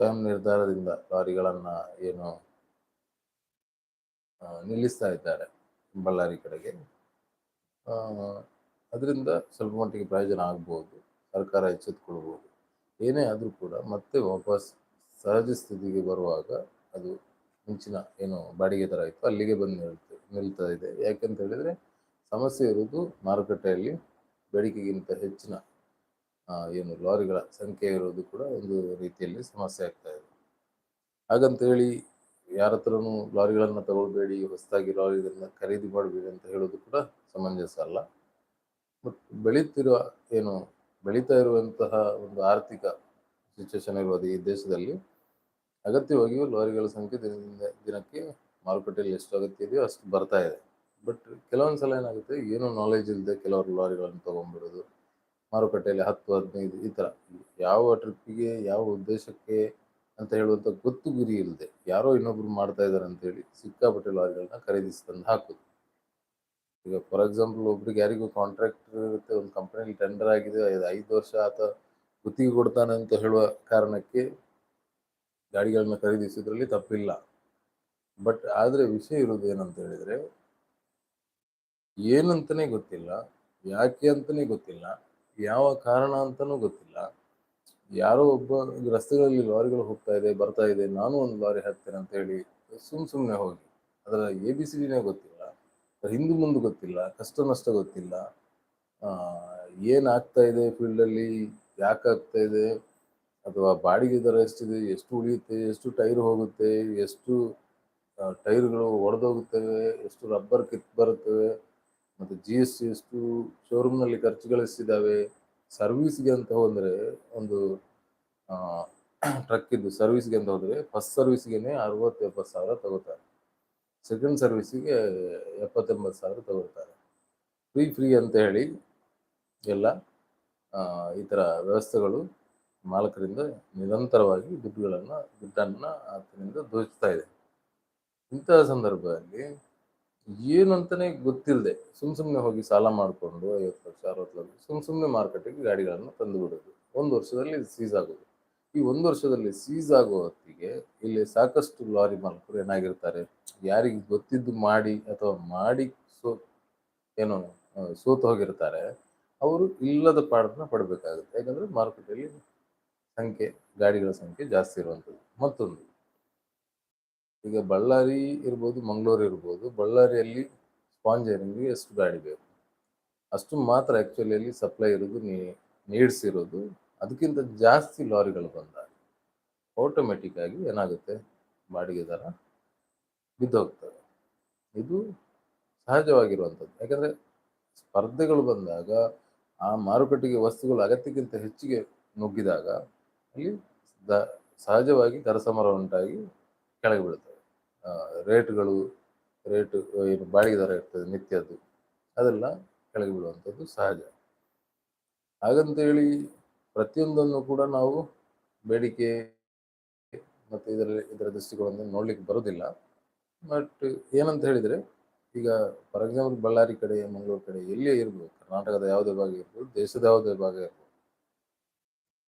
ಸ್ವಯಂ ನಿರ್ಧಾರದಿಂದ ಲಾರಿಗಳನ್ನು ಏನು ನಿಲ್ಲಿಸ್ತಾ ಇದ್ದಾರೆ ಬಳ್ಳಾರಿ ಕಡೆಗೆ. ಅದರಿಂದ ಸ್ವಲ್ಪ ಮಟ್ಟಿಗೆ ಪ್ರಯೋಜನ ಆಗ್ಬೋದು, ಸರ್ಕಾರ ಎಚ್ಚೆತ್ಕೊಳ್ಬೋದು. ಏನೇ ಆದರೂ ಕೂಡ ಮತ್ತೆ ವಾಪಸ್ ಸಹಜ ಸ್ಥಿತಿಗೆ ಬರುವಾಗ ಅದು ಮುಂಚಿನ ಏನು ಬಾಡಿಗೆ ಥರ ಇತ್ತು ಅಲ್ಲಿಗೆ ಬಂದು ನಿಲ್ತು, ನಿಲ್ತಾ ಇದೆ. ಯಾಕೆಂತ ಹೇಳಿದರೆ ಸಮಸ್ಯೆ ಇರುವುದು ಮಾರುಕಟ್ಟೆಯಲ್ಲಿ ಬೇಡಿಕೆಗಿಂತ ಹೆಚ್ಚಿನ ಏನು ಲಾರಿಗಳ ಸಂಖ್ಯೆ ಇರೋದು ಕೂಡ ಒಂದು ರೀತಿಯಲ್ಲಿ ಸಮಸ್ಯೆ ಆಗ್ತಾ ಇದೆ. ಹಾಗಂತೇಳಿ ಯಾರ ಹತ್ರನೂ ಲಾರಿಗಳನ್ನು ತಗೊಳ್ಬೇಡಿ, ಹೊಸದಾಗಿ ಲಾರಿಗಳನ್ನ ಖರೀದಿ ಮಾಡಬೇಡಿ ಅಂತ ಹೇಳೋದು ಕೂಡ ಸಮಂಜಸ ಅಲ್ಲ. ಬಟ್ ಬೆಳೀತಿರುವ ಏನು ಬೆಳೀತಾ ಇರುವಂತಹ ಒಂದು ಆರ್ಥಿಕ ಸಿಚುವೇಶನ್ ಇರುವುದು ಈ ದೇಶದಲ್ಲಿ ಅಗತ್ಯವಾಗಿಯೂ ಲಾರಿಗಳ ಸಂಖ್ಯೆ ದಿನದಿಂದ ದಿನಕ್ಕೆ ಮಾರುಕಟ್ಟೆಯಲ್ಲಿ ಎಷ್ಟು ಅಗತ್ಯ ಇದೆಯೋ ಅಷ್ಟು ಬರ್ತಾ ಇದೆ. ಬಟ್ ಕೆಲವೊಂದು ಸಲ ಏನಾಗುತ್ತೆ, ಏನೂ ನಾಲೆಜ್ ಇಲ್ಲದೆ ಕೆಲವರು ಲಾರಿಗಳನ್ನು ತೊಗೊಂಡ್ಬಿಡೋದು ಮಾರುಕಟ್ಟೆಯಲ್ಲಿ ಹತ್ತು, ಹದಿನೈದು ಈ ಥರ ಯಾವ ಟ್ರಿಪ್ಪಿಗೆ ಯಾವ ಉದ್ದೇಶಕ್ಕೆ ಅಂತ ಹೇಳುವಂಥ ಗೊತ್ತು ಗುರಿ ಇಲ್ಲದೆ ಯಾರೋ ಇನ್ನೊಬ್ರು ಮಾಡ್ತಾ ಇದ್ದಾರೆ ಅಂತೇಳಿ ಸಿಕ್ಕಾಪಟ್ಟೆ ಲಾರಿಗಳನ್ನ ಖರೀದಿಸಿ ತಂದು ಹಾಕೋದು. ಈಗ ಫಾರ್ ಎಕ್ಸಾಂಪಲ್ ಒಬ್ರಿಗೆ ಯಾರಿಗೂ ಕಾಂಟ್ರಾಕ್ಟ್ ಇರುತ್ತೆ, ಒಂದು ಕಂಪ್ನಿಯಲ್ಲಿ ಟೆಂಡರ್ ಆಗಿದೆ, ಐದು ಐದು ವರ್ಷ ಆತ ಗುತ್ತಿಗೆ ಕೊಡ್ತಾನೆ ಅಂತ ಹೇಳುವ ಕಾರಣಕ್ಕೆ ಗಾಡಿಗಳನ್ನ ಖರೀದಿಸೋದ್ರಲ್ಲಿ ತಪ್ಪಿಲ್ಲ. ಬಟ್ ಆದರೆ ವಿಷಯ ಇರೋದು ಏನಂತ ಹೇಳಿದ್ರೆ, ಏನಂತನೇ ಗೊತ್ತಿಲ್ಲ, ಯಾಕೆ ಅಂತಲೇ ಗೊತ್ತಿಲ್ಲ. ಯಾವ ಕಾರಣ ಅಂತನೂ ಗೊತ್ತಿಲ್ಲ. ಯಾರೋ ಒಬ್ಬ ರಸ್ತೆಗಳಲ್ಲಿ ಲಾರಿಗಳು ಹೋಗ್ತಾ ಇದೆ, ಬರ್ತಾ ಇದೆ, ನಾನು ಒಂದು ಲಾರಿ ಹಾಕ್ತೇನೆ ಅಂತ ಹೇಳಿ ಸುಮ್ ಸುಮ್ಮನೆ ಹೋಗಿ. ಅದರ ಎ ಬಿ ಸಿ ಡಿನೇ ಗೊತ್ತಿಲ್ಲ, ಹಿಂದೆ ಮುಂದೆ ಗೊತ್ತಿಲ್ಲ, ಕಷ್ಟ ನಷ್ಟ ಗೊತ್ತಿಲ್ಲ. ಏನಾಗ್ತಾ ಇದೆ ಫೀಲ್ಡಲ್ಲಿ ಯಾಕೆ ಆಗ್ತಾ ಇದೆ, ಅಥವಾ ಬಾಡಿಗೆ ದರ ಎಷ್ಟಿದೆ, ಎಷ್ಟು ಉಳಿಯುತ್ತೆ, ಎಷ್ಟು ಟೈರ್ ಹೋಗುತ್ತೆ, ಎಷ್ಟು ಟೈರ್ಗಳು ಒಡೆದೋಗುತ್ತವೆ, ಎಷ್ಟು ರಬ್ಬರ್ ಕಿತ್ ಬರುತ್ತವೆ ಮತ್ತು ಜಿ ಎಸ್ ಟಿ ಎಷ್ಟು ಶೋರೂಮ್ನಲ್ಲಿ ಗಳಿಸಿದ್ದಾವೆ. ಸರ್ವಿಸ್ಗೆ ಅಂತ ಹೋದರೆ ಒಂದು ಟ್ರಕ್ಕಿದ್ದು ಸರ್ವಿಸ್ಗೆ ಅಂತ ಹೋದರೆ ಫಸ್ಟ್ ಸರ್ವಿಸ್ಗೆ ಅರವತ್ತು ಎಪ್ಪತ್ತು ಸಾವಿರ ತಗೋತಾರೆ. ಸೆಕೆಂಡ್ ಸರ್ವಿಸಿಗೆ ಎಪ್ಪತ್ತೆಂಬತ್ತು ಸಾವಿರ ತಗೋತಾರೆ. ಫ್ರೀ ಫ್ರೀ ಅಂತ ಹೇಳಿ ಎಲ್ಲ ಈ ಥರ ವ್ಯವಸ್ಥೆಗಳು ಮಾಲಕರಿಂದ ನಿರಂತರವಾಗಿ ದುಡ್ಡುಗಳನ್ನು, ದುಡ್ಡನ್ನು ಆತನಿಂದ ದೋಚ್ತಾ ಇದೆ. ಇಂತಹ ಸಂದರ್ಭದಲ್ಲಿ ಏನು ಅಂತಾನೆ ಗೊತ್ತಿಲ್ಲದೆ ಸುಮ್ ಸುಮ್ಮನೆ ಹೋಗಿ ಸಾಲ ಮಾಡಿಕೊಂಡು ಐವತ್ತು ಲಕ್ಷ, ಅರವತ್ತು ಲಕ್ಷ, ಸುಮ್ ಸುಮ್ಮನೆ ಮಾರ್ಕೆಟಿಗೆ ಗಾಡಿಗಳನ್ನು ತಂದು ಬಿಡೋದು. ಒಂದು ವರ್ಷದಲ್ಲಿ ಸೀಸ್ ಆಗೋದು. ಈ ಒಂದು ವರ್ಷದಲ್ಲಿ ಸೀಸ್ ಆಗೋ ಹೊತ್ತಿಗೆ ಇಲ್ಲಿ ಸಾಕಷ್ಟು ಲಾರಿ ಮಾಲಕರು ಏನಾಗಿರ್ತಾರೆ? ಯಾರಿಗೆ ಗೊತ್ತಿದ್ದು ಮಾಡಿ ಅಥವಾ ಮಾಡಿ ಸೋ, ಏನು ಸೋತು ಹೋಗಿರ್ತಾರೆ, ಅವರು ಇಲ್ಲದ ಪಾಡನ್ನ ಪಡಬೇಕಾಗುತ್ತೆ. ಯಾಕಂದ್ರೆ ಮಾರುಕಟ್ಟೆಯಲ್ಲಿ ಸಂಖ್ಯೆ, ಗಾಡಿಗಳ ಸಂಖ್ಯೆ ಜಾಸ್ತಿ ಇರುವಂಥದ್ದು. ಮತ್ತೊಂದು ಈಗ ಬಳ್ಳಾರಿ ಇರ್ಬೋದು ಮಂಗಳೂರು ಇರ್ಬೋದು ಬಳ್ಳಾರಿಯಲ್ಲಿ ಸ್ಪಾಂಜರಿಂಗ್ಗೆ ಎಷ್ಟು ಗಾಡಿ ಬೇಕು? ಅಷ್ಟು ಮಾತ್ರ ಆ್ಯಕ್ಚುಲಿಯಲ್ಲಿ ಸಪ್ಲೈ ಇರೋದು ನೀ ನೀಡ್ಸ್ ಇರೋದು ಅದಕ್ಕಿಂತ ಜಾಸ್ತಿ ಲಾರಿಗಳು ಬಂದಾಗ ಆಟೋಮೆಟಿಕ್ಕಾಗಿ ಏನಾಗುತ್ತೆ? ಬಾಡಿಗೆ ದರ ಬಿದ್ದೋಗ್ತದೆ. ಇದು ಸಹಜವಾಗಿರುವಂಥದ್ದು. ಯಾಕಂದರೆ ಸ್ಪರ್ಧೆಗಳು ಬಂದಾಗ ಆ ಮಾರುಕಟ್ಟೆಗೆ ವಸ್ತುಗಳು ಅಗತ್ಯಕ್ಕಿಂತ ಹೆಚ್ಚಿಗೆ ನುಗ್ಗಿದಾಗ ಅಲ್ಲಿ ದ ಸಹಜವಾಗಿ ದರ ಸಮರ ಉಂಟಾಗಿ ಕೆಳಗೆ ಬೀಳ್ತವೆ ಆ, ರೇಟ್ಗಳು, ರೇಟ್, ಏನು ಬಾಡಿಗೆ ದರ ಇರ್ತದೆ, ನಿತ್ಯದ್ದು, ಅದೆಲ್ಲ ಕೆಳಗೆ ಬೀಳುವಂಥದ್ದು ಸಹಜ. ಹಾಗಂತೇಳಿ ಪ್ರತಿಯೊಂದನ್ನು ಕೂಡ ನಾವು ಬೇಡಿಕೆ ಮತ್ತು ಇದರ ಇದರ ದೃಷ್ಟಿಕೋನದಿಂದ ನೋಡ್ಲಿಕ್ಕೆ ಬರೋದಿಲ್ಲ ಬಟ್ ಏನಂತ ಹೇಳಿದರೆ, ಈಗ ಫಾರ್ ಎಕ್ಸಾಂಪಲ್ ಬಳ್ಳಾರಿ ಕಡೆ, ಮಂಗಳೂರು ಕಡೆ, ಎಲ್ಲಿಯೇ ಇರ್ಬೋದು, ಕರ್ನಾಟಕದ ಯಾವುದೇ ಭಾಗ ಇರ್ಬೋದು, ದೇಶದ ಯಾವುದೇ ಭಾಗ ಇರ್ಬೋದು,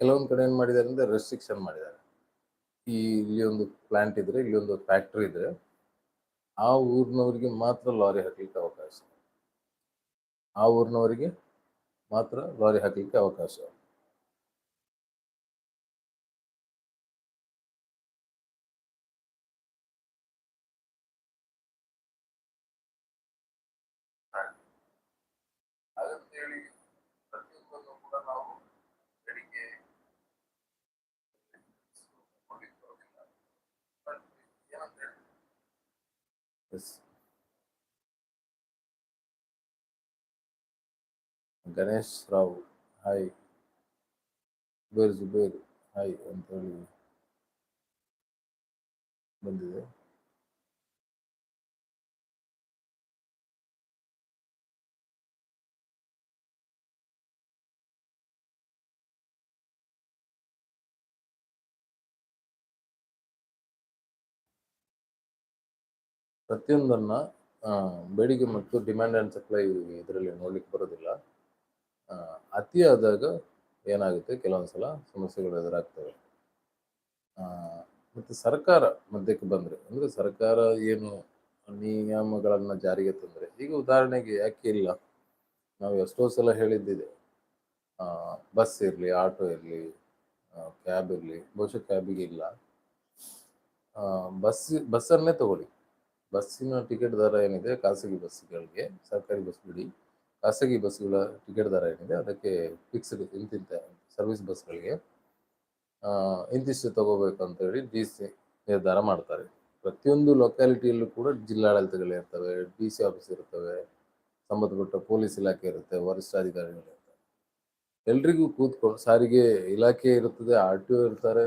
ಕೆಲವೊಂದು ಕಡೆ ಏನು ಮಾಡಿದ್ದಾರೆ ಅಂದರೆ ರೆಸ್ಟ್ರಿಕ್ಷನ್ ಮಾಡಿದ್ದಾರೆ. ಈ ಇಲ್ಲಿ ಒಂದು ಪ್ಲಾಂಟ್ ಇದ್ರೆ, ಇಲ್ಲಿ ಒಂದು ಫ್ಯಾಕ್ಟ್ರಿ ಇದ್ರೆ, ಆ ಊರಿನವರಿಗೆ ಮಾತ್ರ ಲಾರಿ ಹಾಕ್ಲಿಕ್ಕೆ ಅವಕಾಶ. ಆ ಊರಿನವರಿಗೆ ಮಾತ್ರ ಲಾರಿ ಹಾಕ್ಲಿಕ್ಕೆ ಅವಕಾಶ. S Ganesh Rao hi Zubair Zubair hi வந்தது ಪ್ರತಿಯೊಂದನ್ನ ಬೇಡಿಕೆ ಮತ್ತು ಡಿಮ್ಯಾಂಡ್ ಆ್ಯಂಡ್ ಸಪ್ಲೈ ಇದರಲ್ಲಿ ನೋಡ್ಲಿಕ್ಕೆ ಬರೋದಿಲ್ಲ. ಅತಿ ಆದಾಗ ಏನಾಗುತ್ತೆ? ಕೆಲವೊಂದ್ಸಲ ಸಮಸ್ಯೆಗಳು ಎದುರಾಗ್ತವೆ. ಮತ್ತು ಸರ್ಕಾರ ಮಧ್ಯಕ್ಕೆ ಬಂದ್ರೆ, ಅಂದ್ರೆ ಸರ್ಕಾರ ಏನು ನಿಯಮಗಳನ್ನು ಜಾರಿಗೆ ತಂದರೆ, ಈಗ ಉದಾಹರಣೆಗೆ ಯಾಕೆ ಇಲ್ಲ? ನಾವು ಎಷ್ಟೋ ಸಲ ಹೇಳಿದ್ದಿದೆ. ಬಸ್ ಇರಲಿ, ಆಟೋ ಇರಲಿ ಕ್ಯಾಬ್ ಇರಲಿ, ಬಹುಶಃ ಕ್ಯಾಬಿಗೆ ಇಲ್ಲ. ಬಸ್, ಬಸ್ಸನ್ನೇ ತಗೊಳ್ಳಿ. ಬಸ್ಸಿನ ಟಿಕೆಟ್ ದರ ಏನಿದೆ, ಖಾಸಗಿ ಬಸ್ಗಳಿಗೆ ಸರ್ಕಾರಿ ಬಸ್ ಬಿಡಿ, ಖಾಸಗಿ ಬಸ್ಗಳ ಟಿಕೆಟ್ ದರ ಏನಿದೆ, ಅದಕ್ಕೆ ಫಿಕ್ಸ್ಡ್ ಇಂತಿಂತ ಸರ್ವಿಸ್ ಬಸ್ಗಳಿಗೆ ಇಂತಿಷ್ಟು ತಗೋಬೇಕು ಅಂತ ಹೇಳಿ ಡಿ ಸಿ ನಿರ್ಧಾರ ಮಾಡ್ತಾರೆ. ಪ್ರತಿಯೊಂದು ಲೊಕ್ಯಾಲಿಟಿಯಲ್ಲೂ ಕೂಡ ಜಿಲ್ಲಾಡಳಿತಗಳಿರ್ತವೆ ಡಿ ಸಿ ಆಫೀಸ್ ಇರ್ತವೆ, ಸಂಬಂಧಪಟ್ಟ ಪೊಲೀಸ್ ಇಲಾಖೆ ಇರುತ್ತೆ ವರಿಷ್ಠಾಧಿಕಾರಿಗಳು ಇರ್ತಾರೆ. ಎಲ್ರಿಗೂ ಕೂತ್ಕೊಂಡು ಸಾರಿಗೆ ಇಲಾಖೆ ಇರುತ್ತದೆ ಆರ್ ಟಿ ಒ ಇರ್ತಾರೆ,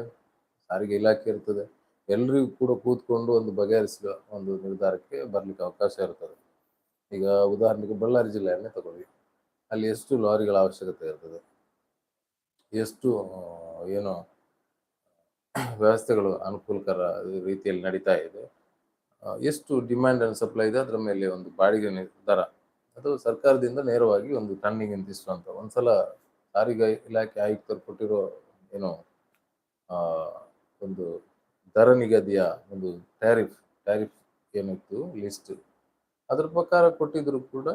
ಸಾರಿಗೆ ಇಲಾಖೆ ಇರ್ತದೆ. ಎಲ್ರಿಗೂ ಕೂಡ ಕೂತ್ಕೊಂಡು ಒಂದು ಬಗೆಹರಿಸುವ ಒಂದು ನಿರ್ಧಾರಕ್ಕೆ ಬರ್ಲಿಕ್ಕೆ ಅವಕಾಶ ಇರ್ತದೆ. ಈಗ ಉದಾಹರಣೆಗೆ ಬಳ್ಳಾರಿ ಜಿಲ್ಲೆಯನ್ನೇ ತಗೊಳ್ಳಿ. ಅಲ್ಲಿ ಎಷ್ಟು ಲಾರಿಗಳ ಅವಶ್ಯಕತೆ ಇರ್ತದೆ? ಎಷ್ಟು ಏನು, ವ್ಯವಸ್ಥೆಗಳು ಅನುಕೂಲಕರ ರೀತಿಯಲ್ಲಿ ನಡೀತಾ ಇದೆ? ಎಷ್ಟು ಡಿಮ್ಯಾಂಡ್ ಅಂಡ್ ಸಪ್ಲೈ ಇದೆ? ಅದರ ಮೇಲೆ ಒಂದು ಬಾಡಿಗೆ ದರ. ಅದು ಸರ್ಕಾರದಿಂದ ನೇರವಾಗಿ ಒಂದು ಟನ್ನಿಗೆ ನಿಂತಿಸುವಂಥ ಒಂದ್ಸಲ ಸಾರಿಗೆ ಇಲಾಖೆ ಆಯುಕ್ತರು ಕೊಟ್ಟಿರೋ, ಏನು ಒಂದು ದರ ನಿಗದಿಯ ಒಂದು ಟ್ಯಾರಿಫ್ ಟ್ಯಾರಿಫ್ ಏನಿತ್ತು ಲಿಸ್ಟ್ ಅದ್ರ ಪ್ರಕಾರ ಕೊಟ್ಟಿದ್ರು ಕೂಡ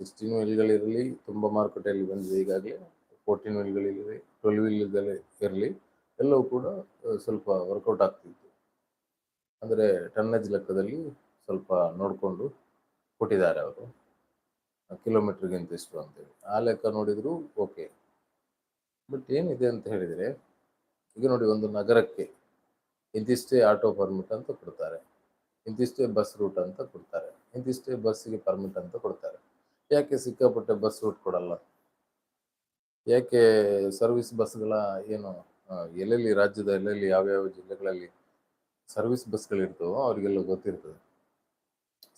ಸಿಕ್ಸ್ಟೀನ್ ವೀಲ್ಗಳಿರಲಿ ತುಂಬ ಮಾರುಕಟ್ಟೆಯಲ್ಲಿ ಬಂದಿದೆ ಈಗಾಗಲೇ ಫೋರ್ಟೀನ್ ವೀಲ್ಗಳಿರಲಿ ಟ್ವೆಲ್ ವೀಲ್ಗಳೇ ಇರಲಿ, ಎಲ್ಲವೂ ಕೂಡ ಸ್ವಲ್ಪ ವರ್ಕೌಟ್ ಆಗ್ತಿತ್ತು. ಅಂದರೆ ಟನ್ನೇಜ್ ಲೆಕ್ಕದಲ್ಲಿ ಸ್ವಲ್ಪ ನೋಡಿಕೊಂಡು ಕೊಟ್ಟಿದ್ದಾರೆ ಅವರು. ಕಿಲೋಮೀಟ್ರಿಗೆ ಇಂತಿಷ್ಟು ಅಂತೇಳಿ. ಆ ಲೆಕ್ಕ ನೋಡಿದ್ರು ಓಕೆ ಬಟ್ ಏನಿದೆ ಅಂತ ಹೇಳಿದರೆ ಈಗ ನೋಡಿ ಒಂದು ನಗರಕ್ಕೆ ಇಂತಿಷ್ಟೇ ಆಟೋ ಪರ್ಮಿಟ್ ಅಂತ ಕೊಡ್ತಾರೆ. ಇಂತಿಷ್ಟೇ ಬಸ್ ರೂಟ್ ಅಂತ ಕೊಡ್ತಾರೆ. ಇಂತಿಷ್ಟೇ ಬಸ್ಸಿಗೆ ಪರ್ಮಿಟ್ ಅಂತ ಕೊಡ್ತಾರೆ. ಯಾಕೆ ಸಿಕ್ಕಾಪಟ್ಟೆ ಬಸ್ ರೂಟ್ ಕೊಡಲ್ಲ? ಯಾಕೆ ಸರ್ವಿಸ್ ಬಸ್ಗಳ ಏನು ಎಲ್ಲೆಲ್ಲಿ ರಾಜ್ಯದ ಎಲ್ಲೆಲ್ಲಿ ಯಾವ್ಯಾವ ಜಿಲ್ಲೆಗಳಲ್ಲಿ ಸರ್ವಿಸ್ ಬಸ್ಗಳಿರ್ತವೋ ಅವರಿಗೆಲ್ಲ ಗೊತ್ತಿರ್ತದೆ.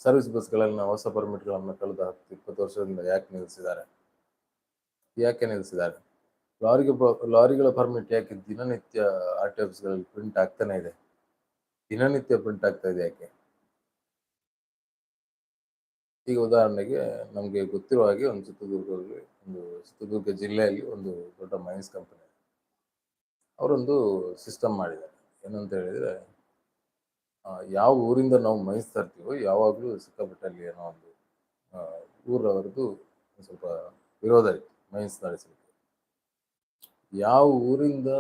ಸರ್ವಿಸ್ ಬಸ್ಗಳಲ್ಲಿ ನಾವು ಹೊಸ ಪರ್ಮಿಟ್ಗಳನ್ನು ಕಳೆದ ಹತ್ತು, ಇಪ್ಪತ್ತು ವರ್ಷದಿಂದ ಯಾಕೆ ನಿಲ್ಲಿಸಿದ್ದಾರೆ ಯಾಕೆ ನಿಲ್ಲಿಸಿದ್ದಾರೆ ಲಾರಿಗೆ ಲಾರಿಗಳ ಪರ್ಮಿಟ್ ಯಾಕೆ? ದಿನನಿತ್ಯ ಆರ್ ಟಿ ಆಫೀಸ್ಗಳಲ್ಲಿ ಪ್ರಿಂಟ್ ಆಗ್ತಾನೆ ಇದೆ. ದಿನನಿತ್ಯ ಪ್ರಿಂಟ್ ಆಗ್ತಾ ಇದೆ ಯಾಕೆ? ಈಗ ಉದಾಹರಣೆಗೆ ನಮಗೆ ಗೊತ್ತಿರುವ ಹಾಗೆ ಒಂದು ಚಿತ್ರದುರ್ಗದಲ್ಲಿ, ಒಂದು ಚಿತ್ರದುರ್ಗ ಜಿಲ್ಲೆಯಲ್ಲಿ ಒಂದು ದೊಡ್ಡ ಮೈನ್ಸ್ ಕಂಪನಿ ಅವರೊಂದು ಸಿಸ್ಟಮ್ ಮಾಡಿದ್ದಾರೆ. ಏನಂತ ಹೇಳಿದ್ರೆ ಯಾವ ಊರಿಂದ ನಾವು ಮೈನ್ಸ್ ತರ್ತೀವೋ, ಯಾವಾಗಲೂ ಸಿಕ್ಕಾಪಟ್ಟೆ ಅಲ್ಲಿ ಏನೋ ಒಂದು ಊರವರದ್ದು ಸ್ವಲ್ಪ ವಿರೋಧ ಇತ್ತು ಮೈನ್ಸ್ ನಡೆಸಲಿಕ್ಕೆ. ಯಾವ ಊರಿಂದ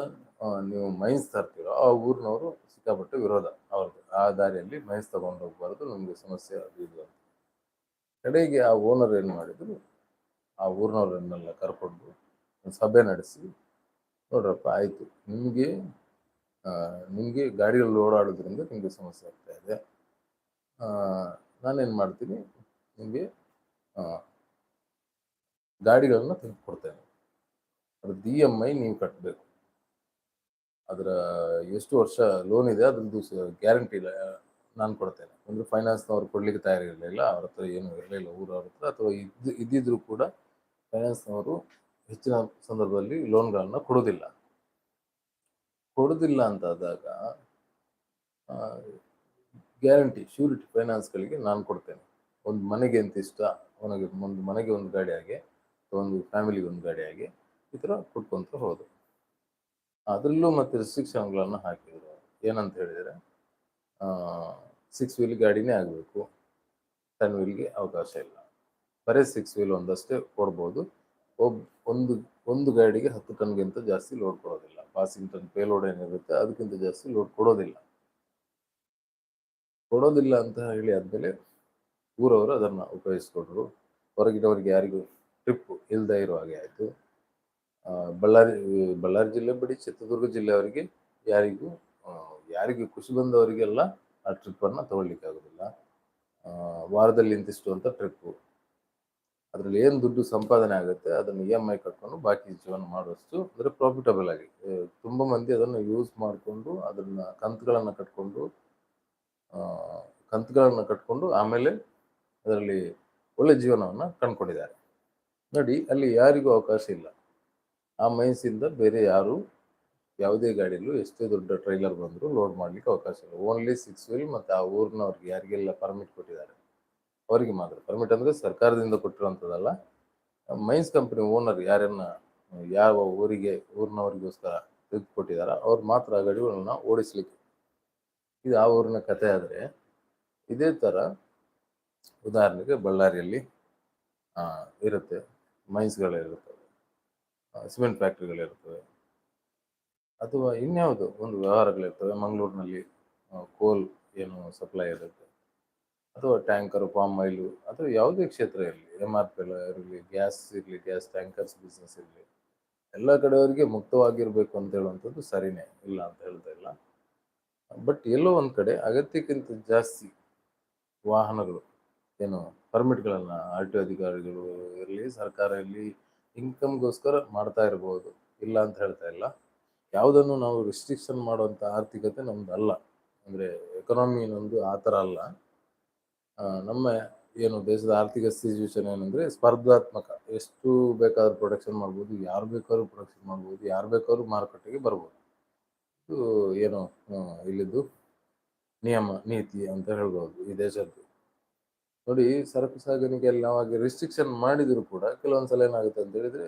ನೀವು ಮೈನ್ಸ್ ತರ್ತೀರೋ ಆ ಊರಿನವರು ಸಿಕ್ಕಾಪಟ್ಟೆ ವಿರೋಧ ಅವ್ರದ್ದು. ಆ ದಾರಿಯಲ್ಲಿ ಮೈನ್ಸ್ ತಗೊಂಡು ಹೋಗ್ಬಾರ್ದು, ನಮಗೆ ಸಮಸ್ಯೆ ಅದು ಇದು ಕಡೆಗೆ ಆ ಓನರ್ ಏನು ಮಾಡಿದ್ರು, ಆ ಊರಿನವ್ರನ್ನೆಲ್ಲ ಕರ್ಕೊಂಡು ಒಂದು ಸಭೆ ನಡೆಸಿ, ನೋಡ್ರಪ್ಪ, ಆಯಿತು. ನಿಮಗೆ ನಿಮಗೆ ಗಾಡಿಗಳು ಓಡಾಡೋದ್ರಿಂದ ನಿಮಗೆ ಸಮಸ್ಯೆ ಆಗ್ತಾ ಇದೆ. ನಾನೇನು ಮಾಡ್ತೀನಿ, ನಿಮಗೆ ಗಾಡಿಗಳನ್ನ ತೆಗೆದು ಕೊಡ್ತೇನೆ. ಅದ್ರದ್ದು ಇ ಎಂ ಐ ನೀವು ಕಟ್ಟಬೇಕು ಅದರ ಎಷ್ಟು ವರ್ಷ ಲೋನ್ ಇದೆ ಅದ್ರದ್ದು ಗ್ಯಾರಂಟಿ ಇಲ್ಲ, ನಾನು ಕೊಡ್ತೇನೆ. ಅಂದರೆ ಫೈನಾನ್ಸ್ನವ್ರು ಕೊಡ್ಲಿಕ್ಕೆ ತಯಾರಿರಲಿಲ್ಲ ಅವ್ರ ಹತ್ರ ಏನು ಇರಲಿಲ್ಲ ಊರವ್ರ ಹತ್ರ, ಅಥವಾ ಇದ್ದು, ಇದ್ದಿದ್ರು ಕೂಡ ಫೈನಾನ್ಸ್ನವರು ಹೆಚ್ಚಿನ ಸಂದರ್ಭದಲ್ಲಿ ಲೋನ್ಗಳನ್ನು ಕೊಡೋದಿಲ್ಲ. ಕೊಡೋದಿಲ್ಲ ಅಂತಾದಾಗ ಗ್ಯಾರಂಟಿ ಶ್ಯೂರಿಟಿ ಫೈನಾನ್ಸ್ಗಳಿಗೆ ನಾನು ಕೊಡ್ತೇನೆ. ಒಂದು ಮನೆಗೆ ಅಂತ ಇಷ್ಟ, ಅವನಿಗೆ ಒಂದು ಮನೆಗೆ ಒಂದು ಗಾಡಿ ಹಾಗೆ ಒಂದು ಫ್ಯಾಮಿಲಿಗೆ ಒಂದು ಗಾಡಿ ಹಾಗೆ ಈ ಥರ ಕೊಟ್ಕೊಂತ ಹೋದರು. ಅದರಲ್ಲೂ ಮತ್ತೆ ರಿಸ್ಟ್ರಿಕ್ಷನ್ಗಳನ್ನು ಹಾಕಿದ್ರು. ಏನಂತ ಹೇಳಿದರೆ ಸಿಕ್ಸ್ ವೀಲ್ ಗಾಡಿನೇ ಆಗಬೇಕು. ಟೆನ್ ವೀಲ್ಗೆ ಅವಕಾಶ ಇಲ್ಲ. ಬರೀ ಸಿಕ್ಸ್ ವೀಲ್ ಒಂದಷ್ಟೇ ಕೊಡ್ಬೋದು. ಒಬ್, ಒಂದು ಒಂದು ಗಾಡಿಗೆ ಹತ್ತು ಟನ್ಗಿಂತ ಜಾಸ್ತಿ ಲೋಡ್ ಕೊಡೋದಿಲ್ಲ. ಪಾಸಿಂಗ್ ಟನ್ ಪೇಲೋಡ್ ಏನಿರುತ್ತೆ ಅದಕ್ಕಿಂತ ಜಾಸ್ತಿ ಲೋಡ್ ಕೊಡೋದಿಲ್ಲ. ಕೊಡೋದಿಲ್ಲ ಅಂತ ಹೇಳಿ ಆದಮೇಲೆ ಊರವರು ಅದನ್ನು ಉಪಯೋಗಿಸ್ಕೊಂಡ್ರು. ಹೊರಗಿನವರಿಗೆ ಯಾರಿಗೂ ಟ್ರಿಪ್ ಇಲ್ಲದೆ ಇರೋ ಹಾಗೆ ಆಯಿತು. ಬಳ್ಳಾರಿ ಬಳ್ಳಾರಿ ಜಿಲ್ಲೆ ಬಿಡಿ, ಚಿತ್ರದುರ್ಗ ಜಿಲ್ಲೆಯವರಿಗೆ ಯಾರಿಗೂ ಯಾರಿಗೆ ಖುಷಿ ಬಂದವರಿಗೆಲ್ಲ ಆ ಟ್ರಿಪ್ಪನ್ನು ತಗೊಳ್ಲಿಕ್ಕಾಗೋದಿಲ್ಲ ಆಗೋದಿಲ್ಲ. ವಾರದಲ್ಲಿ ಇಂತಿಷ್ಟು ಅಂತ ಟ್ರಿಪ್ಪು ಅದರಲ್ಲಿ ಏನು ದುಡ್ಡು ಸಂಪಾದನೆ ಆಗುತ್ತೆ, ಅದನ್ನು ಇ ಎಂ ಐ ಕಟ್ಕೊಂಡು ಬಾಕಿ ಜೀವನ ಮಾಡುವಷ್ಟು ಅಂದರೆ ಪ್ರಾಫಿಟಬಲ್ ಆಗಿ. ತುಂಬ ಮಂದಿ ಅದನ್ನು ಯೂಸ್ ಮಾಡಿಕೊಂಡು, ಅದನ್ನು ಕಂತುಗಳನ್ನು ಕಟ್ಕೊಂಡು ಕಂತುಗಳನ್ನು ಕಟ್ಕೊಂಡು ಆಮೇಲೆ ಅದರಲ್ಲಿ ಒಳ್ಳೆ ಜೀವನವನ್ನು ಕಂಡುಕೊಂಡಿದ್ದಾರೆ. ನೋಡಿ, ಅಲ್ಲಿ ಯಾರಿಗೂ ಅವಕಾಶ ಇಲ್ಲ. ಆ ಮೈನ್ಸಿಂದ ಬೇರೆ ಯಾರು ಯಾವುದೇ ಗಾಡಿಯಲ್ಲೂ ಎಷ್ಟೇ ದೊಡ್ಡ ಟ್ರೈಲರ್ ಬಂದರೂ ಲೋಡ್ ಮಾಡಲಿಕ್ಕೆ ಅವಕಾಶ ಇಲ್ಲ. ಓನ್ಲಿ ಸಿಕ್ಸ್ ವೀಲ್ ಮತ್ತು ಆ ಊರಿನವ್ರಿಗೆ ಯಾರಿಗೆಲ್ಲ ಪರ್ಮಿಟ್ ಕೊಟ್ಟಿದ್ದಾರೆ? ಅವರಿಗೆ ಮಾತ್ರ. ಪರ್ಮಿಟ್ ಅಂದರೆ ಸರ್ಕಾರದಿಂದ ಕೊಟ್ಟಿರುವಂಥದ್ದಲ್ಲ. ಮೈನ್ಸ್ ಕಂಪನಿ ಓನರ್ ಯಾರನ್ನ, ಯಾವ ಊರಿಗೆ, ಊರಿನವರಿಗೋಸ್ಕರ ತೆಗೆದುಕೊಟ್ಟಿದ್ದಾರೆ ಅವ್ರು ಮಾತ್ರ ಆ ಗಾಡಿಗಳನ್ನ ಓಡಿಸ್ಲಿಕ್ಕೆ. ಇದು ಆ ಊರಿನ ಕಥೆ ಆದರೆ ಇದೇ ಥರ ಉದಾಹರಣೆಗೆ ಬಳ್ಳಾರಿಯಲ್ಲಿ ಇರುತ್ತೆ ಮೈನ್ಸ್ಗಳಿರುತ್ತವೆ ಸಿಮೆಂಟ್ ಫ್ಯಾಕ್ಟ್ರಿಗಳಿರ್ತವೆ ಅಥವಾ ಇನ್ಯಾವುದು ಒಂದು ವ್ಯವಹಾರಗಳಿರ್ತವೆ? ಮಂಗಳೂರಿನಲ್ಲಿ ಕೋಲ್ ಏನು ಸಪ್ಲೈ ಇರುತ್ತೆ. ಅಥವಾ ಟ್ಯಾಂಕರು ಪಾಮ್ ಆಯಿಲು ಅಥವಾ ಯಾವುದೇ ಕ್ಷೇತ್ರ ಇರಲಿ ಎಂ ಆರ್ ಪಿ ಇರಲಿ ಗ್ಯಾಸ್ ಇರಲಿ ಗ್ಯಾಸ್ ಟ್ಯಾಂಕರ್ಸ್ ಬಿಸ್ನೆಸ್ ಇರಲಿ, ಎಲ್ಲ ಕಡೆಯವರಿಗೆ ಮುಕ್ತವಾಗಿರಬೇಕು ಅಂತ ಹೇಳುವಂಥದ್ದು ಸರಿನೇ, ಇಲ್ಲ ಅಂತ ಹೇಳ್ತಾ ಇಲ್ಲ. ಬಟ್ ಎಲ್ಲೋ ಒಂದು ಕಡೆ ಅಗತ್ಯಕ್ಕಿಂತ ಜಾಸ್ತಿ ವಾಹನಗಳು, ಏನು ಪರ್ಮಿಟ್ಗಳನ್ನು ಆರ್ ಟಿ ಅಧಿಕಾರಿಗಳು ಇರಲಿ, ಸರ್ಕಾರ ಇರಲಿ ಇನ್ಕಮ್ಗೋಸ್ಕರ ಮಾಡ್ತಾ ಇರ್ಬೋದು. ಇಲ್ಲ ಅಂತ ಹೇಳ್ತಾ ಇಲ್ಲ. ಯಾವುದನ್ನು ನಾವು ರಿಸ್ಟ್ರಿಕ್ಷನ್ ಮಾಡುವಂಥ ಆರ್ಥಿಕತೆ ನಮ್ದು ಅಲ್ಲ ಅಂದರೆ ಎಕನಾಮಿ ನಮ್ಮದು ಆ ಥರ ಅಲ್ಲ. ನಮ್ಮ ಏನು ದೇಶದ ಆರ್ಥಿಕ ಸಿಚುವೇಶನ್ ಏನಂದರೆ ಸ್ಪರ್ಧಾತ್ಮಕ. ಎಷ್ಟು ಬೇಕಾದ್ರೂ ಪ್ರೊಡಕ್ಷನ್ ಮಾಡ್ಬೋದು, ಯಾರು ಬೇಕಾದ್ರೂ ಪ್ರೊಡಕ್ಷನ್ ಮಾಡ್ಬೋದು, ಯಾರು ಬೇಕಾದ್ರೂ ಮಾರುಕಟ್ಟೆಗೆ ಬರ್ಬೋದು. ಇದು ಏನು ಇಲ್ಲಿದ್ದು ನಿಯಮ, ನೀತಿ ಅಂತ ಹೇಳ್ಬೋದು ಈ ದೇಶದ್ದು. ನೋಡಿ ಸರಕು ಸಾಗಣೆಗೆ ನಾವು ಹಾಗೆ ರಿಸ್ಟ್ರಿಕ್ಷನ್ ಮಾಡಿದ್ರು ಕೂಡ ಕೆಲವೊಂದ್ಸಲ ಏನಾಗುತ್ತೆ ಅಂತ ಹೇಳಿದ್ರೆ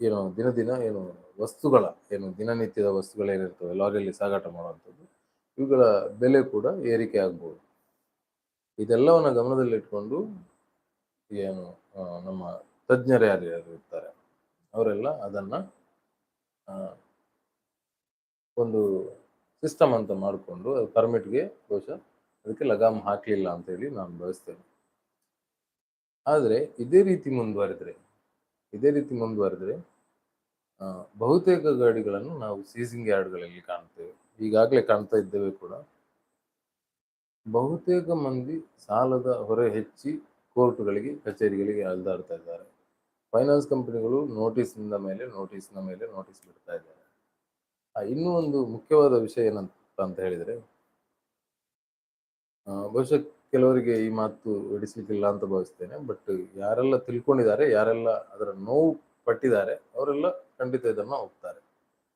ಏನು ದಿನ ದಿನ ಏನು ವಸ್ತುಗಳ, ಏನು ದಿನನಿತ್ಯದ ವಸ್ತುಗಳೇನಿರ್ತವೆ ಲಾರಿಯಲ್ಲಿ ಸಾಗಾಟ ಮಾಡುವಂಥದ್ದು, ಇವುಗಳ ಬೆಲೆ ಕೂಡ ಏರಿಕೆ ಆಗ್ಬೋದು. ಇದೆಲ್ಲವನ್ನು ಗಮನದಲ್ಲಿಟ್ಕೊಂಡು ಏನು ನಮ್ಮ ತಜ್ಞರು ಯಾರು ಇರ್ತಾರೆ, ಅವರೆಲ್ಲ ಅದನ್ನ ಒಂದು ಸಿಸ್ಟಮ್ ಅಂತ ಮಾಡಿಕೊಂಡು ಪರ್ಮಿಟ್ಗೆ ಬಹುಶಃ ಅದಕ್ಕೆ ಲಗಾಮ್ ಹಾಕಲಿಲ್ಲ ಅಂತ ಹೇಳಿ ನಾನು ಭಾವಿಸ್ತೇನೆ ಆದರೆ ಇದೇ ರೀತಿ ಮುಂದುವರೆದ್ರೆ, ಇದೇ ರೀತಿ ಮುಂದುವರೆದ್ರೆ ಬಹುತೇಕ ಗಾಡಿಗಳನ್ನು ನಾವು ಸೀಸಿಂಗ್ ಯಾರ್ಡ್ಗಳಲ್ಲಿ ಕಾಣ್ತೇವೆ. ಈಗಾಗಲೇ ಕಾಣ್ತಾ ಇದ್ದೇವೆ ಕೂಡ. ಬಹುತೇಕ ಮಂದಿ ಸಾಲದ ಹೊರೆ ಹೆಚ್ಚಿ ಕೋರ್ಟ್ಗಳಿಗೆ, ಕಚೇರಿಗಳಿಗೆ ಅಲ್ದಾಡ್ತಾ ಇದ್ದಾರೆ. ಫೈನಾನ್ಸ್ ಕಂಪನಿಗಳು ನೋಟಿಸ್ನಿಂದ ಮೇಲೆ, ನೋಟಿಸ್ನ ಮೇಲೆ ನೋಟಿಸ್ ಬಿಡ್ತಾ ಇದ್ದಾರೆ. ಇನ್ನೂ ಒಂದು ಮುಖ್ಯವಾದ ವಿಷಯ ಏನಂತ ಅಂತ ಹೇಳಿದ್ರೆ ಬಹುಶಃ ಕೆಲವರಿಗೆ ಈ ಮಾತು ಹಿಡಿಸ್ಲಿಕ್ಕಿಲ್ಲ ಅಂತ ಭಾವಿಸ್ತೇನೆ ಬಟ್ ಯಾರೆಲ್ಲ ತಿಳ್ಕೊಂಡಿದ್ದಾರೆ, ಯಾರೆಲ್ಲ ಅದರ ನೋವು ಪಟ್ಟಿದ್ದಾರೆ, ಅವರೆಲ್ಲ ಖಂಡಿತ ಇದನ್ನ ಹೋಗ್ತಾರೆ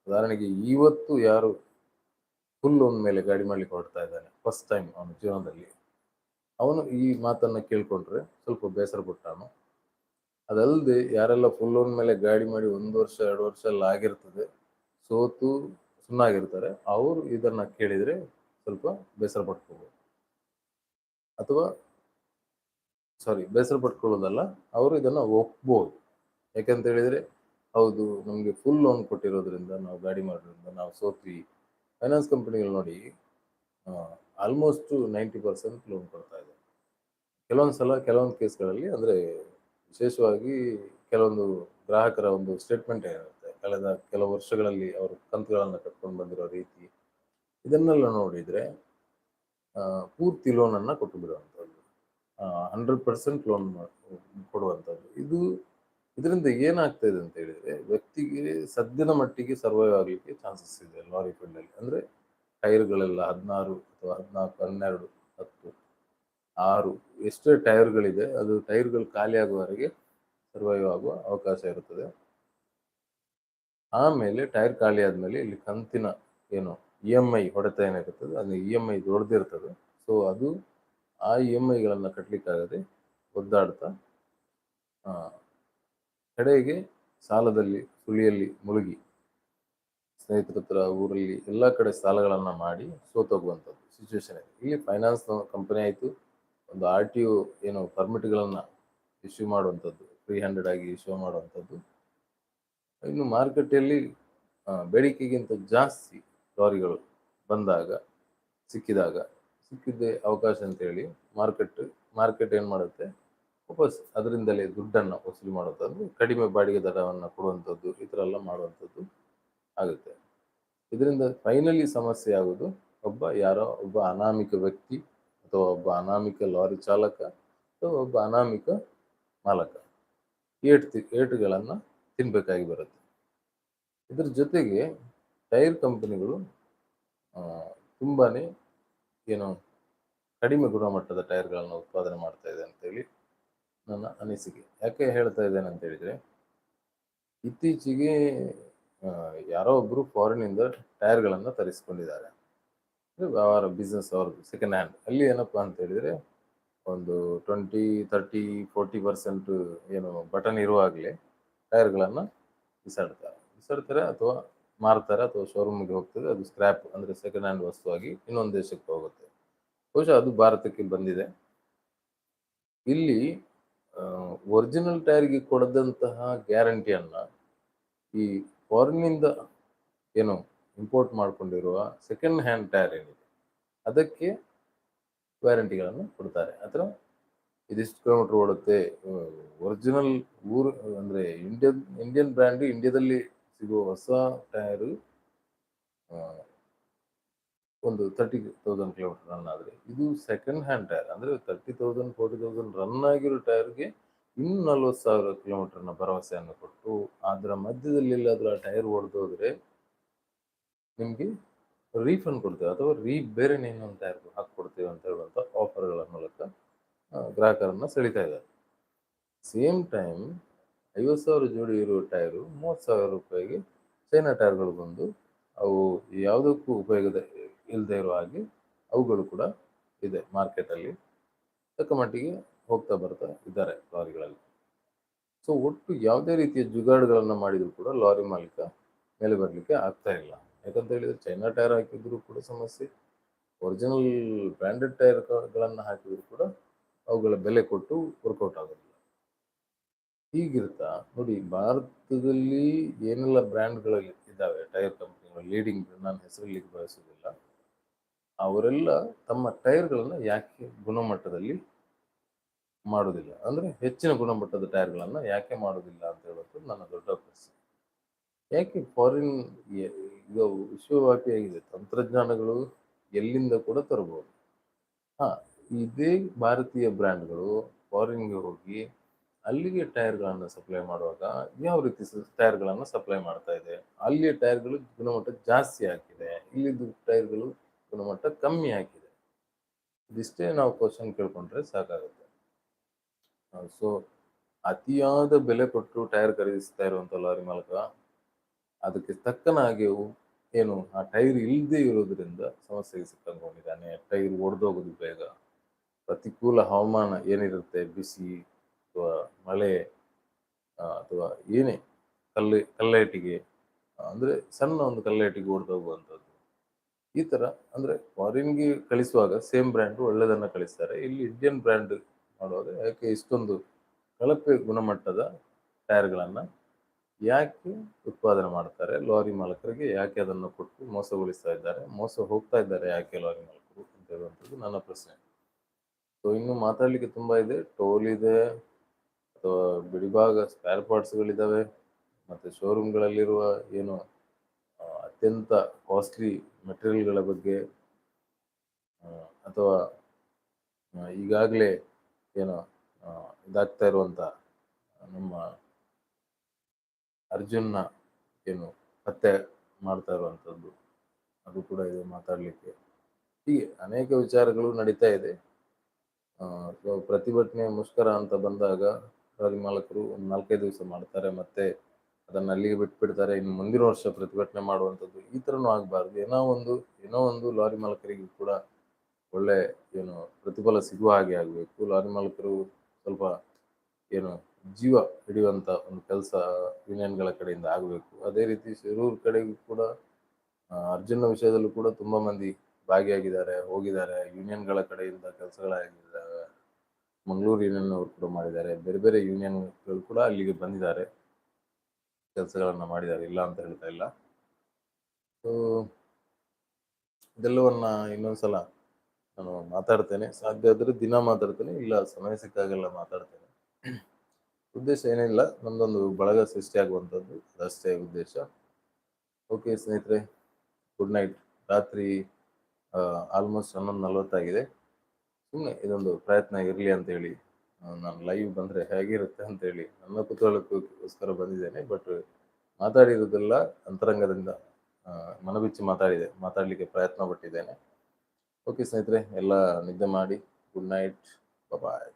ಉದಾಹರಣೆಗೆ ಇವತ್ತು ಯಾರು ಫುಲ್ ಒಂದ್ ಮೇಲೆ ಗಾಡಿ ಮಾಡ್ಲಿಕ್ಕೆ ಹೊರಡ್ತಾ ಇದ್ದಾನೆ ಫಸ್ಟ್ ಟೈಮ್ ಅವನ ಜೀವನದಲ್ಲಿ. ಅವನು ಈ ಮಾತನ್ನ ಕೇಳ್ಕೊಂಡ್ರೆ ಸ್ವಲ್ಪ ಬೇಸರ ಪಟ್ಟಾನು. ಅದಲ್ಲದೆ ಯಾರೆಲ್ಲ ಫುಲ್ ಲೋನ್ ಮೇಲೆ ಗಾಡಿ ಮಾಡಿ ಒಂದು ವರ್ಷ, ಎರಡು ವರ್ಷ ಎಲ್ಲ ಆಗಿರ್ತದೆ, ಸೋತು ಸುಣ್ಣಾಗಿರ್ತಾರೆ ಅವರು ಇದನ್ನ ಕೇಳಿದ್ರೆ ಸ್ವಲ್ಪ ಬೇಸರ ಪಟ್ಕೋಬಹುದು ಅಥವಾ ಸಾರಿ ಬೇಸರ ಪಟ್ಕೊಳ್ಳೋದಲ್ಲ, ಅವರು ಇದನ್ನ ಒಪ್ಬೋದು. ಯಾಕಂತ ಹೇಳಿದ್ರೆ, ಹೌದು, ನಮಗೆ ಫುಲ್ ಲೋನ್ ಕೊಟ್ಟಿರೋದ್ರಿಂದ ನಾವು ಗಾಡಿ ಮಾಡೋದ್ರಿಂದ ನಾವು ಸೋತ್ವಿ. ಫೈನಾನ್ಸ್ ಕಂಪನಿಗಳು ನೋಡಿ ಆಲ್ಮೋಸ್ಟ್ ನೈಂಟಿ ಪರ್ಸೆಂಟ್ ಲೋನ್ ಕೊಡ್ತಾ ಇದೆ ಕೆಲವೊಂದು ಸಲ ಕೆಲವೊಂದು ಕೇಸ್ಗಳಲ್ಲಿ ಅಂದರೆ ವಿಶೇಷವಾಗಿ ಕೆಲವೊಂದು ಗ್ರಾಹಕರ ಒಂದು ಸ್ಟೇಟ್ಮೆಂಟ್ ಏನಿರುತ್ತೆ ಕಳೆದ ಕೆಲವು ವರ್ಷಗಳಲ್ಲಿ ಅವರು ಕಂತುಗಳನ್ನು ಕಟ್ಕೊಂಡು ಬಂದಿರೋ ರೀತಿ. ಇದನ್ನೆಲ್ಲ ನೋಡಿದರೆ ಪೂರ್ತಿ ಲೋನನ್ನು ಕೊಟ್ಟು ಬಿಡುವಂಥದ್ದು. ಹಂಡ್ರೆಡ್ ಪರ್ಸೆಂಟ್ ಲೋನ್ ಕೊಡುವಂಥದ್ದು. ಇದು ಇದರಿಂದ ಏನಾಗ್ತಾ ಇದೆ ಅಂತ ಹೇಳಿದ್ರೆ, ವ್ಯಕ್ತಿಗೆ ಸದ್ಯದ ಮಟ್ಟಿಗೆ ಸರ್ವೈವ್ ಆಗಲಿಕ್ಕೆ ಚಾನ್ಸಸ್ ಇದೆ ಲಾರಿ ಫೀಲ್ಡಲ್ಲಿ ಅಂದರೆ ಟೈರ್ಗಳೆಲ್ಲ ಹದಿನಾರು ಅಥವಾ ಹದಿನಾಲ್ಕು, ಹನ್ನೆರಡು, ಹತ್ತು, ಆರು, ಎಷ್ಟೇ ಟೈರ್ಗಳಿದೆ, ಅದು ಟೈರ್ಗಳು ಖಾಲಿ ಆಗುವವರೆಗೆ ಸರ್ವೈವ್ ಆಗುವ ಅವಕಾಶ ಇರುತ್ತದೆ. ಆಮೇಲೆ ಟೈರ್ ಖಾಲಿ ಆದಮೇಲೆ ಇಲ್ಲಿ ಕಂತಿನ ಏನು ಇ ಎಂ ಐ ಹೊಡೆತ ಏನಾಗುತ್ತದೆ ಅದನ್ನ ಇ ಎಂ ಐ ದೊಡ್ಡದಿರ್ತದೆ ಸೊ ಅದು ಆ ಇ ಎಂ ಐಗಳನ್ನು ಕಟ್ಟಲಿಕ್ಕಾಗದೆ ಒದ್ದಾಡ್ತಾ ಕಡೆಗೆ ಸಾಲದಲ್ಲಿ, ಸುಳಿಯಲ್ಲಿ ಮುಳುಗಿ, ಸ್ನೇಹಿತರ ಹತ್ರ, ಊರಲ್ಲಿ ಎಲ್ಲ ಕಡೆ ಸಾಲಗಳನ್ನು ಮಾಡಿ ಸೋತೋಗುವಂಥದ್ದು ಸಿಚುವೇಶನ್ ಇದೆ. ಇಲ್ಲಿ ಫೈನಾನ್ಸ್ ಕಂಪನಿ ಆಯಿತು. ಒಂದು ಆರ್ ಟಿ ಒ ಏನು ಪರ್ಮಿಟ್ಗಳನ್ನು ಇಶ್ಯೂ ಮಾಡುವಂಥದ್ದು ತ್ರೀ ಹಂಡ್ರೆಡ್ ಆಗಿ ಇಶ್ಯೂ ಮಾಡುವಂಥದ್ದು. ಇನ್ನು ಮಾರುಕಟ್ಟೆಯಲ್ಲಿ ಬೇಡಿಕೆಗಿಂತ ಜಾಸ್ತಿ ಲಾರಿಗಳು ಬಂದಾಗ, ಸಿಕ್ಕಿದಾಗ, ಸಿಕ್ಕಿದ್ದೇ ಅವಕಾಶ ಅಂತೇಳಿ ಮಾರ್ಕೆಟ್ ಮಾರ್ಕೆಟ್ ಏನು ಮಾಡುತ್ತೆ? ವಾಪಸ್ ಅದರಿಂದಲೇ ದುಡ್ಡನ್ನು ವಸೂಲಿ ಮಾಡುವಂಥದ್ದು, ಕಡಿಮೆ ಬಾಡಿಗೆ ದರವನ್ನು ಕೊಡುವಂಥದ್ದು, ಈ ಥರ ಎಲ್ಲ ಮಾಡುವಂಥದ್ದು ಆಗುತ್ತೆ. ಇದರಿಂದ ಫೈನಲಿ ಸಮಸ್ಯೆ ಆಗೋದು, ಒಬ್ಬ ಯಾರೋ ಒಬ್ಬ ಅನಾಮಿಕ ವ್ಯಕ್ತಿ ಅಥವಾ ಒಬ್ಬ ಅನಾಮಿಕ ಲಾರಿ ಚಾಲಕ ಅಥವಾ ಒಬ್ಬ ಅನಾಮಿಕ ಮಾಲಕ ಏಟು ಏಟುಗಳನ್ನು ತಿನ್ನಬೇಕಾಗಿ ಬರುತ್ತೆ. ಇದ್ರ ಜೊತೆಗೆ ಟೈರ್ ಕಂಪನಿಗಳು ತುಂಬಾ ಏನು ಕಡಿಮೆ ಗುಣಮಟ್ಟದ ಟೈರ್ಗಳನ್ನು ಉತ್ಪಾದನೆ ಮಾಡ್ತಾ ಇದೆ ಅಂತೇಳಿ ನನ್ನ ಅನಿಸಿಕೆ. ಯಾಕೆ ಹೇಳ್ತಾ ಇದ್ದೇನೆ ಅಂತ ಹೇಳಿದರೆ, ಇತ್ತೀಚೆಗೆ ಯಾರೋ ಒಬ್ಬರು ಫಾರಿನಿಂದ ಟೈರ್ಗಳನ್ನು ತರಿಸ್ಕೊಂಡಿದ್ದಾರೆ. ವ್ಯವಹಾರ ಬಿಸ್ನೆಸ್ ಅವ್ರದ್ದು ಸೆಕೆಂಡ್ ಹ್ಯಾಂಡ್ ಅಲ್ಲಿ ಏನಪ್ಪ ಅಂತ ಹೇಳಿದರೆ, ಒಂದು ಟ್ವೆಂಟಿ ತರ್ಟಿ ಫೋರ್ಟಿ ಪರ್ಸೆಂಟ್ ಏನು ಬಟನ್ ಇರುವಾಗಲೇ ಟೈರ್ಗಳನ್ನು ಬಿಸಾಡ್ತಾರೆ. ಬಿಸಾಡ್ತಾರೆ ಅಥವಾ ಮಾರ್ತಾರೆ ಅಥವಾ ಶೋರೂಮ್ಗೆ ಹೋಗ್ತದೆ. ಅದು ಸ್ಕ್ರ್ಯಾಪ್ ಅಂದರೆ ಸೆಕೆಂಡ್ ಹ್ಯಾಂಡ್ ವಸ್ತುವಾಗಿ ಇನ್ನೊಂದು ದೇಶಕ್ಕೆ ಹೋಗುತ್ತೆ. ಬಹುಶಃ ಅದು ಭಾರತಕ್ಕೆ ಬಂದಿದೆ. ಇಲ್ಲಿ ಒರಿಜಿನಲ್ ಟೈರ್ಗೆ ಕೊಡದಂತಹ ಗ್ಯಾರಂಟಿಯನ್ನು ಈ ಫಾರಿನ್ನಿಂದ ಏನು ಇಂಪೋರ್ಟ್ ಮಾಡಿಕೊಂಡಿರುವ ಸೆಕೆಂಡ್ ಹ್ಯಾಂಡ್ ಟೈರ್ ಏನಿದೆ, ಅದಕ್ಕೆ ವ್ಯಾರಂಟಿಗಳನ್ನು ಕೊಡ್ತಾರೆ. ಅಥವಾ ಇದಿಷ್ಟು ಕಿಲೋಮೀಟರ್ ಓಡುತ್ತೆ. ಒರಿಜಿನಲ್ ಊರು ಅಂದರೆ ಇಂಡಿಯನ್ ಇಂಡಿಯನ್ ಬ್ರ್ಯಾಂಡ್ ಇಂಡಿಯಾದಲ್ಲಿ ಸಿಗುವ ಹೊಸ ಟೈರು ಒಂದು ತರ್ಟಿ ತೌಸಂಡ್ ಕಿಲೋಮೀಟರ್ ರನ್ ಆದರೆ. ಇದು ಸೆಕೆಂಡ್ ಹ್ಯಾಂಡ್ ಟೈರ್ ಅಂದರೆ thirty thousand forty thousand run ಆಗಿರೋ ಟೈರ್ಗೆ ಇನ್ನು ನಲ್ವತ್ತು ಸಾವಿರ ಕಿಲೋಮೀಟರ್ನ ಭರವಸೆಯನ್ನು ಕೊಟ್ಟು, ಅದರ ಮಧ್ಯದಲ್ಲಿ ಎಲ್ಲಾದರೂ ಆ ಟೈರ್ ಹೊಡೆದೋದ್ರೆ ನಿಮಗೆ ರೀಫಂಡ್ ಕೊಡ್ತೇವೆ, ಅಥವಾ ರೀ ಬೇರೆ ಇನ್ನೊಂದು ಟೈರ್ ಹಾಕ್ಕೊಡ್ತೇವೆ ಅಂತ ಹೇಳುವಂಥ ಆಫರ್ಗಳ ಮೂಲಕ ಗ್ರಾಹಕರನ್ನು ಸೆಳೀತಾ ಇದ್ದಾರೆ. ಸೇಮ್ ಟೈಮ್ ಐವತ್ತು ಸಾವಿರ ಜೋಡಿ ಇರುವ ಟೈರು ಮೂವತ್ತು ಸಾವಿರ ರೂಪಾಯಿಗೆ ಚೈನಾ ಟೈರ್ಗಳು ಬಂದು ಅವು ಯಾವುದಕ್ಕೂ ಉಪಯೋಗದ ಇಲ್ಲದೆ ಇರೋ ಹಾಗೆ ಅವುಗಳು ಕೂಡ ಇದೆ ಮಾರ್ಕೆಟಲ್ಲಿ. ತಕ್ಕ ಮಟ್ಟಿಗೆ ಹೋಗ್ತಾ ಬರ್ತಾ ಇದ್ದಾರೆ ಲಾರಿಗಳಲ್ಲಿ. ಸೊ ಒಟ್ಟು ಯಾವುದೇ ರೀತಿಯ ಜುಗಾಡುಗಳನ್ನು ಮಾಡಿದರೂ ಕೂಡ ಲಾರಿ ಮಾಲೀಕ ಮೇಲೆ ಬರಲಿಕ್ಕೆ ಆಗ್ತಾ ಇಲ್ಲ. ಯಾಕಂತ ಹೇಳಿದರೆ ಚೈನಾ ಟೈರ್ ಹಾಕಿದ್ರು ಕೂಡ ಸಮಸ್ಯೆ. ಒರಿಜಿನಲ್ ಬ್ರ್ಯಾಂಡೆಡ್ ಟೈರ್ಗಳನ್ನು ಹಾಕಿದ್ರು ಕೂಡ ಅವುಗಳ ಬೆಲೆ ಕೊಟ್ಟು ವರ್ಕೌಟ್ ಆಗೋದಿಲ್ಲ. ಹೀಗಿರ್ತಾ ನೋಡಿ, ಭಾರತದಲ್ಲಿ ಏನೆಲ್ಲ ಬ್ರ್ಯಾಂಡ್ಗಳಲ್ಲಿ ಇದ್ದಾವೆ? ಟೈರ್ ಕಂಪ್ನಿಗಳು, ಲೀಡಿಂಗ್ ನಾನು ಹೆಸರಲ್ಲಿ ಬಯಸೋದಿಲ್ಲ ಅವರೆಲ್ಲ ತಮ್ಮ ಟೈರ್ಗಳನ್ನು ಯಾಕೆ ಗುಣಮಟ್ಟದಲ್ಲಿ ಮಾಡೋದಿಲ್ಲ ಅಂದರೆ ಹೆಚ್ಚಿನ ಗುಣಮಟ್ಟದ ಟೈರ್ಗಳನ್ನು ಯಾಕೆ ಮಾಡೋದಿಲ್ಲ ಅಂತ ಹೇಳೋದು ನನ್ನ ದೊಡ್ಡ ಪ್ರಶ್ನೆ. ಯಾಕೆ ಫಾರಿನ್ ಈಗ ವಿಶ್ವವ್ಯಾಪಿಯಾಗಿದೆ? ತಂತ್ರಜ್ಞಾನಗಳು ಎಲ್ಲಿಂದ ಕೂಡ ತರಬಹುದು. ಹಾಂ, ಇದೇ ಭಾರತೀಯ ಬ್ರ್ಯಾಂಡ್ಗಳು ಫಾರಿನ್ಗೆ ಹೋಗಿ ಅಲ್ಲಿಗೆ ಟೈರ್ಗಳನ್ನು ಸಪ್ಲೈ ಮಾಡುವಾಗ ಯಾವ ರೀತಿ ಟೈರ್ಗಳನ್ನು ಸಪ್ಲೈ ಮಾಡ್ತಾ ಇದೆ? ಅಲ್ಲಿಯ ಟೈರ್ಗಳು ಗುಣಮಟ್ಟ ಜಾಸ್ತಿ ಹಾಕಿದೆ ಇಲ್ಲಿದ್ದು ಟೈರ್ಗಳು ಗುಣಮಟ್ಟ ಕಮ್ಮಿ ಹಾಕಿದೆ ಇದಿಷ್ಟೇ ನಾವು ಕ್ವಶನ್ ಕೇಳ್ಕೊಂಡ್ರೆ ಸಾಕಾಗುತ್ತೆ. ಸೊ ಅತಿಯಾದ ಬೆಲೆ ಕೊಟ್ಟು ಟೈರ್ ಖರೀದಿಸ್ತಾ ಇರುವಂಥ ಲಾರಿ ಮಾಲಕ ಅದಕ್ಕೆ ತಕ್ಕನಾಗಿ ಏನು ಆ ಟೈರ್ ಇಲ್ಲದೆ ಇರೋದ್ರಿಂದ ಸಮಸ್ಯೆಗೆ ಸಿಕ್ಕಂಕೊಂಡಿದ್ದಾನೆ ಟೈರ್ ಒಡೆದೋಗೋದು ಬೇಗ. ಪ್ರತಿಕೂಲ ಹವಾಮಾನ ಏನಿರುತ್ತೆ? ಬಿಸಿ ಅಥವಾ ಮಳೆ ಅಥವಾ ಏನೇ ಕಲ್ಲೆ, ಕಲ್ಲೇಟಿಗೆ ಅಂದರೆ ಸಣ್ಣ ಒಂದು ಕಲ್ಲೇಟಿಗೆ ಹೋಗುವಂಥದ್ದು. ಈ ಥರ ಅಂದರೆ ಫಾರಿನ್ಗೆ ಕಳಿಸುವಾಗ ಸೇಮ್ ಬ್ರ್ಯಾಂಡ್ ಒಳ್ಳೆಯದನ್ನು ಕಳಿಸ್ತಾರೆ. ಇಲ್ಲಿ ಇಂಡಿಯನ್ ಬ್ರ್ಯಾಂಡ್ ಮಾಡುವಾಗ ಯಾಕೆ ಇಷ್ಟೊಂದು ಕಳಪೆ ಗುಣಮಟ್ಟದ ಟೈರ್ಗಳನ್ನು ಯಾಕೆ ಉತ್ಪಾದನೆ ಮಾಡ್ತಾರೆ? ಲಾರಿ ಮಾಲಕರಿಗೆ ಯಾಕೆ ಅದನ್ನು ಕೊಟ್ಟು ಮೋಸಗೊಳಿಸ್ತಾ ಇದ್ದಾರೆ? ಮೋಸ ಹೋಗ್ತಾ ಇದ್ದಾರೆ ಯಾಕೆ ಲಾರಿ ಮಾಲಕರು ಅಂತ ಹೇಳುವಂಥದ್ದು ನನ್ನ ಪ್ರಶ್ನೆ. ಸೊ ಇನ್ನು ಮಾತಾಡಲಿಕ್ಕೆ ತುಂಬ ಇದೆ. ಟೋಲ್ ಇದೆ. ಅಥವಾ ಬಿಡಿಭಾಗ ಸ್ಪೇರ್ ಪಾರ್ಟ್ಸ್ಗಳಿದ್ದಾವೆ ಮತ್ತು ಶೋರೂಮ್ಗಳಲ್ಲಿರುವ ಏನು ಅತ್ಯಂತ ಕಾಸ್ಟ್ಲಿ ಮೆಟೀರಿಯಲ್ಗಳ ಬಗ್ಗೆ ಅಥವಾ ಈಗಾಗಲೇ ಏನು ಇದಾಗ್ತಾ ಇರುವಂಥ ನಮ್ಮ ಅರ್ಜುನ್ನ ಏನು ಪತ್ತೆ ಮಾಡ್ತಾ ಇರುವಂಥದ್ದು ಅದು ಕೂಡ ಇದೆ ಮಾತಾಡಲಿಕ್ಕೆ. ಹೀಗೆ ಅನೇಕ ವಿಚಾರಗಳು ನಡೀತಾ ಇದೆ. ಪ್ರತಿಭಟನೆ ಮುಷ್ಕರ ಅಂತ ಬಂದಾಗ ಲಾರಿ ಮಾಲಕರು ಒಂದು ನಾಲ್ಕೈದು ದಿವಸ ಮಾಡ್ತಾರೆ, ಮತ್ತೆ ಅದನ್ನ ಅಲ್ಲಿಗೆ ಬಿಟ್ಬಿಡ್ತಾರೆ, ಇನ್ನು ಮುಂದಿನ ವರ್ಷ ಪ್ರತಿಭಟನೆ ಮಾಡುವಂಥದ್ದು ಈ ಥರನೂ ಆಗಬಾರ್ದು. ಏನೋ ಒಂದು ಏನೋ ಒಂದು ಲಾರಿ ಮಾಲಕರಿಗೂ ಕೂಡ ಒಳ್ಳೆ ಏನು ಪ್ರತಿಫಲ ಸಿಗುವ ಹಾಗೆ ಆಗಬೇಕು. ಲಾರಿ ಮಾಲಕರು ಸ್ವಲ್ಪ ಏನು ಜೀವ ಹಿಡಿಯುವಂಥ ಒಂದು ಕೆಲಸ ಯೂನಿಯನ್ಗಳ ಕಡೆಯಿಂದ ಆಗಬೇಕು. ಅದೇ ರೀತಿ ಶಿರೂರು ಕಡೆಗೂ ಕೂಡ ಅರ್ಜುನ ವಿಷಯದಲ್ಲೂ ಕೂಡ ತುಂಬ ಮಂದಿ ಭಾಗಿಯಾಗಿದ್ದಾರೆ, ಹೋಗಿದ್ದಾರೆ, ಯೂನಿಯನ್ಗಳ ಕಡೆಯಿಂದ ಕೆಲಸಗಳಾಗಿದ್ದಾವೆ ಮಂಗಳೂರು ಯೂನಿಯನ್ ಅವರು ಕೂಡ ಮಾಡಿದ್ದಾರೆ. ಬೇರೆ ಬೇರೆ ಯೂನಿಯನ್ಗಳು ಕೂಡ ಅಲ್ಲಿಗೆ ಬಂದಿದ್ದಾರೆ. ಕೆಲಸಗಳನ್ನು ಮಾಡಿದ್ದಾರೆ. ಇಲ್ಲ ಅಂತ ಹೇಳ್ತಾ ಇಲ್ಲ. ಸೊ ಇದೆಲ್ಲವನ್ನ ಇನ್ನೊಂದ್ಸಲ ನಾನು ಮಾತಾಡ್ತೇನೆ. ಸಾಧ್ಯ ಆದ್ರೆ ದಿನ ಮಾತಾಡ್ತೇನೆ, ಇಲ್ಲ ಸಮಯ ಸಿಕ್ಕಾಗೆಲ್ಲ ಮಾತಾಡ್ತೇನೆ. ಉದ್ದೇಶ ಏನಿಲ್ಲ ನಮ್ದೊಂದು ಬಳಗ ಸೃಷ್ಟಿಯಾಗುವಂಥದ್ದು. ಅದಷ್ಟೇ ಉದ್ದೇಶ. ಓಕೆ ಸ್ನೇಹಿತರೆ ಗುಡ್ ನೈಟ್ ರಾತ್ರಿ ಆಲ್ಮೋಸ್ಟ್ ಹನ್ನೊಂದು ನಲ್ವತ್ತಾಗಿದೆ. ಸುಮ್ಮನೆ ಇದೊಂದು ಪ್ರಯತ್ನ ಇರಲಿ ಅಂತ ಹೇಳಿ ನಾನು ಲೈವ್ ಬಂದರೆ ಹೇಗಿರುತ್ತೆ ಅಂತೇಳಿ ನನ್ನ ಕುತೂಹಲಕ್ಕೋಸ್ಕರ ಬಂದಿದ್ದೇನೆ ಬಟ್ ಮಾತಾಡಿರೋದೆಲ್ಲ ಅಂತರಂಗದಿಂದ ಮನಬಿಚ್ಚಿ ಮಾತಾಡಿದೆ, ಮಾತಾಡಲಿಕ್ಕೆ ಪ್ರಯತ್ನ ಪಟ್ಟಿದ್ದೇನೆ. ಓಕೆ ಸ್ನೇಹಿತರೆ, ಎಲ್ಲ ನಿದ್ದೆ ಮಾಡಿ ಗುಡ್ ನೈಟ್ ಬಾಯ್